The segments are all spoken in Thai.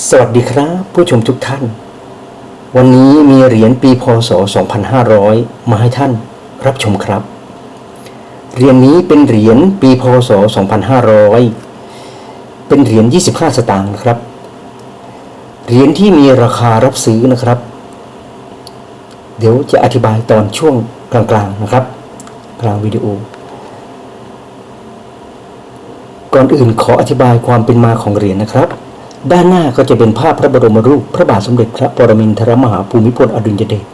สวัสดีครับ ผู้ชมทุกท่าน วันนี้มีเหรียญปีพศ 2500 มาให้ท่านรับชมครับ เหรียญนี้เป็นเหรียญปีพศ 2500 เป็นเหรียญ 25 สตางค์ครับ เหรียญที่มีราคารับซื้อนะครับ เดี๋ยวจะอธิบายตอนช่วงกลางๆนะครับ กลางวิดีโอ ก่อนอื่นขออธิบายความเป็นมาของเหรียญนะครับ ด้านหน้าก็จะเป็นภาพพระบรมรูป พระบาทสมเด็จพระปรมินทรมหาภูมิพลอดุลยเดช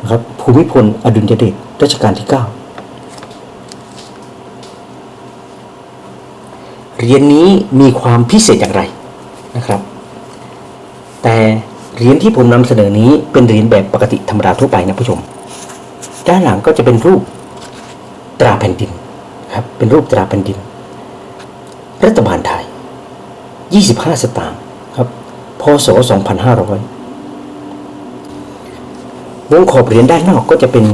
นะครับภูมิพลอดุลยเดชรัชกาลที่ 9 เหรียญนี้มีความพิเศษอย่างไรนะครับ แต่เหรียญที่ผมนำเสนอนี้เป็นเหรียญแบบปกติธรรมดาทั่วไปนะผู้ชม ด้านหลังก็จะเป็นรูปตราแผ่นดินครับเป็นรูปตราแผ่นดิน รัฐบาลไทย 25 สตางค์ครับพศ 2500 วงขอบเหรียญด้านนอกก็จะเป็น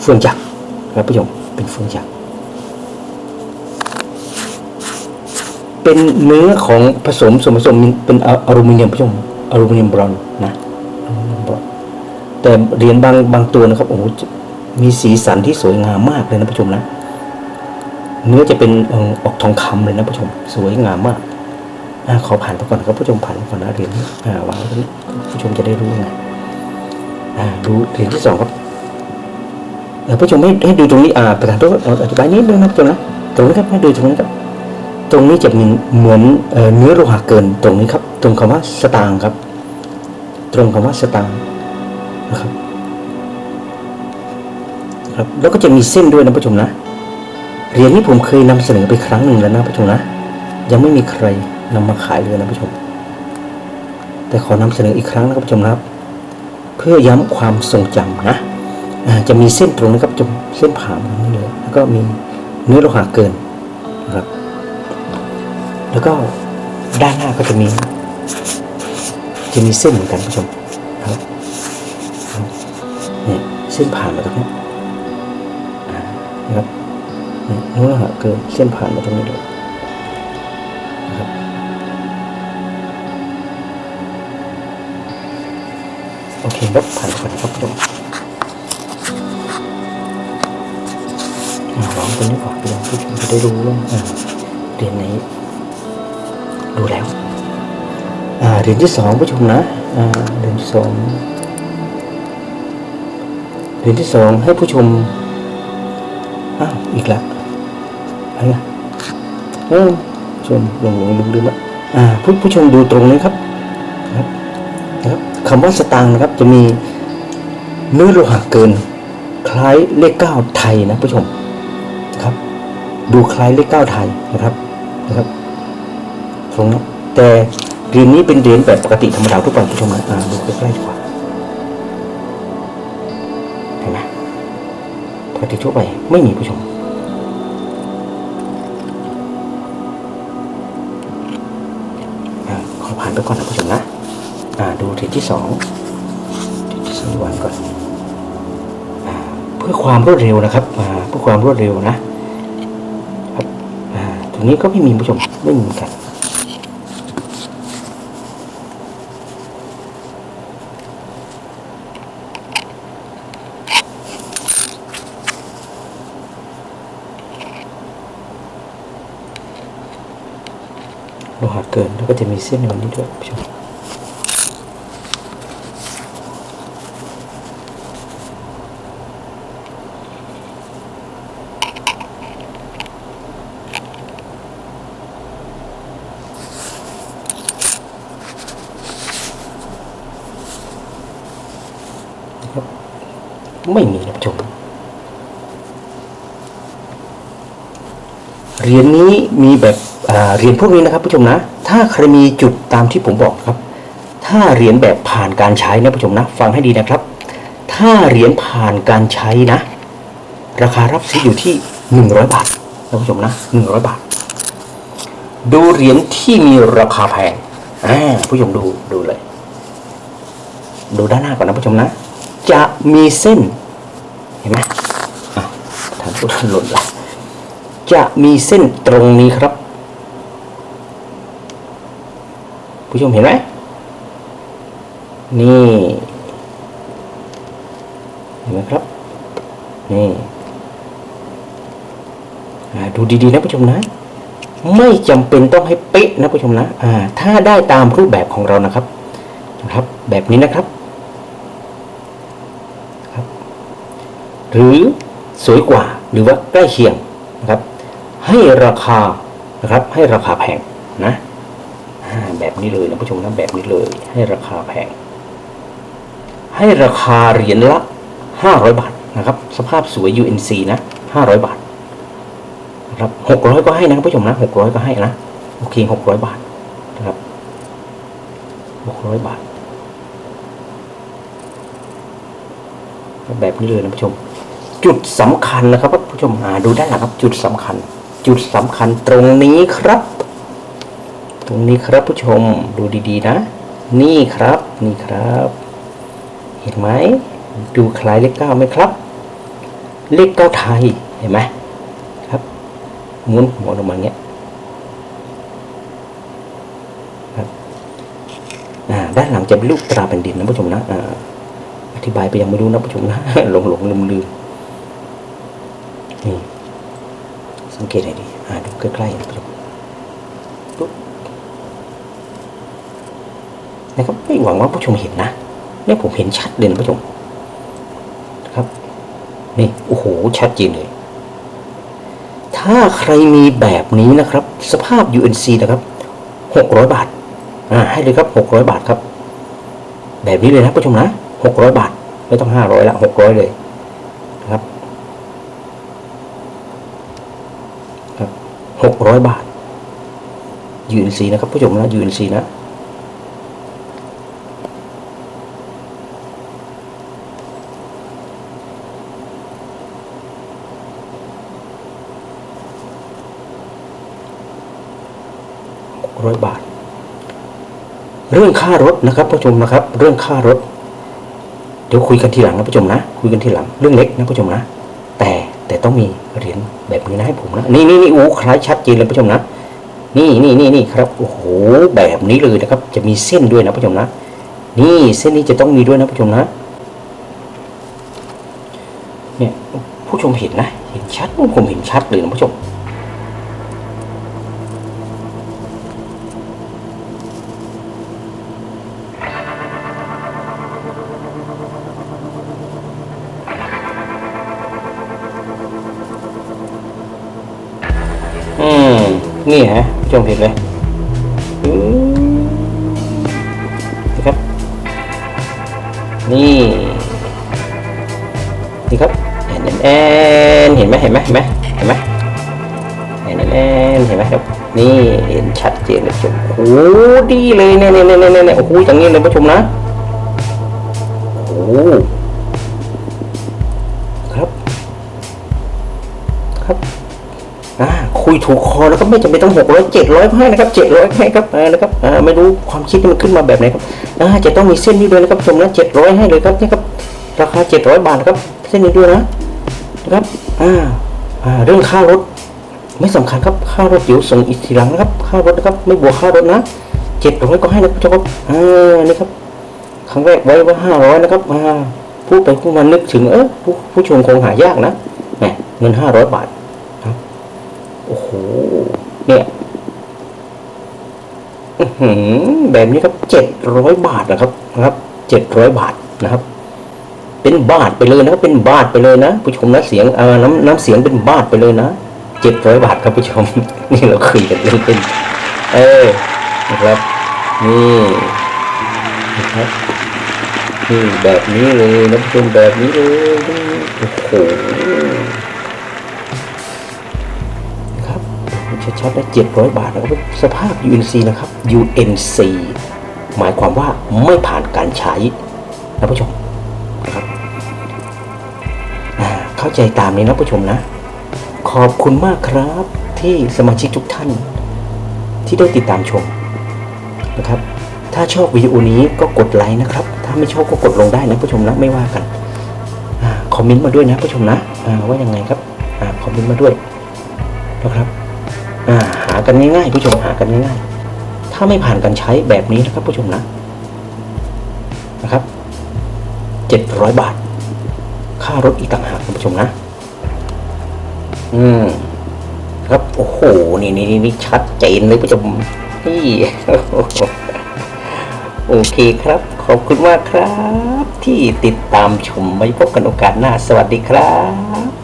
เฟืองจักรครับผู้ชมเป็นเฟืองจักร เป็นเนื้อของผสมส่วนผสมเป็นอลูมิเนียมผู้ชมอลูมิเนียมบรอนนะแต่เหรียญบางบางตัวนะครับโอ้โหมีสีสันที่สวยงามมากเลยนะผู้ชมนะ เนื้อจะเป็นอออกทองคำเลยนะผู้ชม สวยงามมากอขอผ่านไปก่อนครับผู้ชมผ่านไปก่อนนะเหรียญวางไว้ตรงนี้ผู้ชมจะได้รู้ไงดูเหรียญที่สองครับผู้ชมให้ให้ดูตรงนี้อ่าประธานโทษเอาอธิบายนิดนึงนะผู้ชมนะตรงนี้ครับให้ดูตรงนี้ครับตรงนี้จะมีเหมือนเนื้อโลหะเกินตรงนี้ครับ ตรงคำว่าสตางค์ครับ ตรงคำว่าสตางค์นะครับครับแล้วก็จะมีเส้นด้วยนะผู้ชมนะ เหรียญนี้ผมเคยนำเสนอไปครั้งหนึ่งแล้วนะผู้ชมนะ ยังไม่มีใครนำมาขายเลยนะผู้ชม แต่ขอนำเสนออีกครั้งนะครับผู้ชมครับ เพื่อย้ำความทรงจำนะจะมีเส้นตรงนะครับจะเส้นผ่ามาตรงนี้เลยแล้วก็มีเนื้อโลหะเกินนะครับ แล้วก็ด้านหน้าก็จะมี จะมีเส้นเหมือนกันผู้ชมครับเนี่ยเส้นผ่านมาตรงนี้ เนื้อหาเกินเส้นผ่านมาตรงนี้เลยนะครับโอเคลบผ่านไปก่อนครับผู้ชมอ่าลองตัวนี้ก่อนผู้ชมผู้ชมจะได้รู้ว่าเรียนไหนดูแล้วอ่าเรียนที่สองผู้ชมนะอ่าเรียนที่สองเรียนที่สองให้ผู้ชมอ้าวอีกแล้ว เออชมลงลงลืมลืมละอ่าผู้ผู้ชมดูตรงนี้ครับนะครับนะครับคำว่าสตางค์นะครับจะมีเนื้อโลหะเกิน คล้ายเลขเก้าไทยนะผู้ชมครับ ดูคล้ายเลขเก้าไทยนะครับนะครับตรงนี้แต่เหรียญนี้เป็นเหรียญแบบปกติธรรมดาทุกคนผู้ชมนะอ่าดูใกล้ๆดีกว่าเห็นไหมปกติทั่วไปไม่มีผู้ชม ไปก่อนนะผู้ชมนะอ่าดูเหรียญที่สองเหรียญที่สองวันก่อนอ่าเพื่อความรวดเร็วนะครับอ่าเพื่อความรวดเร็วนะครับอ่าตรงนี้ก็ไม่มีผู้ชมไม่มีกัน โลหะเกิน แล้วก็จะมีเส้นในวันนี้ด้วยผู้ชมไม่มีนะผู้ชมเหรียญนี้มีแบบ เหรียญพวกนี้นะครับผู้ชมนะ ถ้าใครมีจุดตามที่ผมบอกครับ ถ้าเหรียญแบบผ่านการใช้นะผู้ชมนะ ฟังให้ดีนะครับ ถ้าเหรียญผ่านการใช้นะ ราคารับซื้ออยู่ที่หนึ่งร้อยบาทนะผู้ชมนะหนึ่งร้อยบาท ดูเหรียญที่มีราคาแพงอ่าผู้ชมดูดูเลย ดูด้านหน้าก่อนนะผู้ชมนะ จะมีเส้นเห็นไหมอะทานผู้ชมหล่นละจะมีเส้นตรงนี้ครับ ผู้ชมเห็นไหมนี่ เห็นไหมครับ นี่ดูดีๆนะผู้ชมนะ ไม่จำเป็นต้องให้เป๊ะนะผู้ชมนะอ่าถ้าได้ตามรูปแบบของเรานะครับนะครับ แบบนี้นะครับครับ หรือสวยกว่าหรือว่าใกล้เคียงนะครับ ให้ราคานะครับ ให้ราคาแพงนะ แบบนี้เลยนะผู้ชมนะแบบนี้เลย ให้ราคาแพง ให้ราคาเหรียญละห้าร้อยบาทนะครับ สภาพสวย UNC นะห้าร้อยบาทนะครับหกร้อยก็ให้นะผู้ชมนะหกร้อยก็ให้นะโอเคหกร้อยบาทนะครับหกร้อยบาท แบบนี้เลยนะผู้ชม จุดสำคัญนะครับผู้ชมอ่าดูได้นหลังครับ จุดสำคัญ จุดสำคัญตรงนี้ครับ ตรงนี้ครับผู้ชมดูดีๆนะ นี่ครับนี่ครับ เห็นไหมดูคล้ายเลขเก้าไหมครับ เลขเก้าไทยเห็นไหมครับม้วนหัวลงมาอย่าเงี้ยครับอ่าด้านหลังจะเป็นรูปตราแผ่นดินนะผู้ชมนะอธิบายไปยังไม่รู้นะผู้ชมนะหลงหลงลืมลืมนี่สังเกตให้ดีอ่าดูใกล้ๆนะผู้ชมปุ๊บนะครับ ไม่หวังว่าผู้ชมเห็นนะเนี่ยผมเห็นชัดเลยนผู้ชมครับนี่โอ้โหชัดเจนเลย ถ้าใครมีแบบนี้นะครับ สภาพ UNC นะครับหกร้อยบาทอ่าให้เลยครับหกร้อยบาทครับ แบบนี้เลยนะผู้ชมนะหกร้อยบาท ไม่ต้องห้าร้อยละหกร้อยเลยนะครับครับหกร้อยบาท UNC นะครับผู้ชมนะ UNC นะ ร้อยบาท เรื่องค่ารถนะครับผู้ชมนะครับ เรื่องค่ารถ เดี๋ยวคุยกันทีหลังนะผู้ชมนะ คุยกันทีหลัง เรื่องเล็กนะผู้ชมนะ แต่แต่ต้องมีเหรียญแบบนี้นะให้ผมนะ นี่นี่นี่โอ้คล้ายชัดเจนเลยผู้ชมนะ นี่นี่นี่นี่ครับ โอ้โห แบบนี้เลยนะครับ จะมีเส้นด้วยนะผู้ชมนะ นี่เส้นนี้จะต้องมีด้วยนะผู้ชมนะ เนี่ยผู้ชมเห็นนะ เห็นชัดผมเห็นชัดเลยนะผู้ชม นี่ฮะผู้ชมเห็นเลยอืมนะครับ นี่นี่ครับแอนแอนเห็นไหมเห็นไหมเห็นไหมเห็นไหมแอนแอนเห็นไหมครับ นี่เห็นชัดเจนเลยชมโอ้โหดีเลยเนี่ยเนี่ยเนี่ยเนี่ยเนโอ้โหอย่างนี้เลยผู้ชมนะโอ้ครับ ครับ คุยถูกคอแล้วก็ไม่จำเป็นต้องหกร้อยเจ็ดร้อยให้นะครับเจ็ดร้อยให้ครับนะครับไม่รู้ความคิดมันขึ้นมาแบบไหนครับจะต้องมีเส้นนี้ด้วยนะครับชมนะเจ็ดร้อยให้เลยครับนี่ครับราคาเจ็ดร้อยบาทครับเส้นนี้ด้วยนะนะครับอ่าอ่าเรื่องค่ารถไม่สำคัญครับค่ารถเดี๋ยวส่งอีกทีหลังนะครับค่ารถนะครับไม่บวกค่ารถนะเจ็ดร้อยก็ให้นะคุณผู้ชมครับอ่านี่ครับครั้งแรกไว้ว่าห้าร้อยนะครับอ่าพูดไปพูดมานึกถึงเออผู้ผู้ชมคงหายากนะแหมเงินห้าร้อยบาท โอ้โห เนี่ยแบบนี้ครับเจ็ดร้อยบาทนะครับนะครับเจ็ดร้อยบาทนะครับ เป็นบาทไปเลยนะครับเป็นบาทไปเลยนะผู้ชมนะเสียงเออน้ำน้ำเสียงเป็นบาทไปเลยนะเจ็ดร้อยบาทครับผู้ชม นี่เราคุยกันเล่นๆเออนะครับนี่นะครับนี่แบบนี้เลยนะผู้ชมแบบนี้เลยโอ้โห ชัดๆได้700 บาทนะครับสภาพ UNC นะครับ UNC หมายความว่าไม่ผ่านการใช้นะผู้ชมนะครับเข้าใจตามนี้นะผู้ชมนะ ขอบคุณมากครับที่สมาชิกทุกท่าน ที่ได้ติดตามชมนะครับ ถ้าชอบวิดีโอนี้ก็กดไลค์นะครับ ถ้าไม่ชอบก็กดลงได้นะผู้ชมนะไม่ว่ากันอคอมเมนต์มาด้วยนะผู้ชมนะอ่าว่ายังไงครับอ่าคอมเมนต์มาด้วยนะครับ หากันง่ายๆผู้ชมหากันง่ายๆถ้าไม่ผ่านการใช้แบบนี้นะครับผู้ชมนะนะครับเจ็ดร้อยบาท ค่ารถอีกต่างหากคุณผู้ชมนะ อืมครับโอ้โหนี่นี่นี่ชัดเจนเลยผู้ชมนี่โอเคครับ ขอบคุณมากครับ ที่ติดตามชมไว้พบกันโอกาสหน้า สวัสดีครับ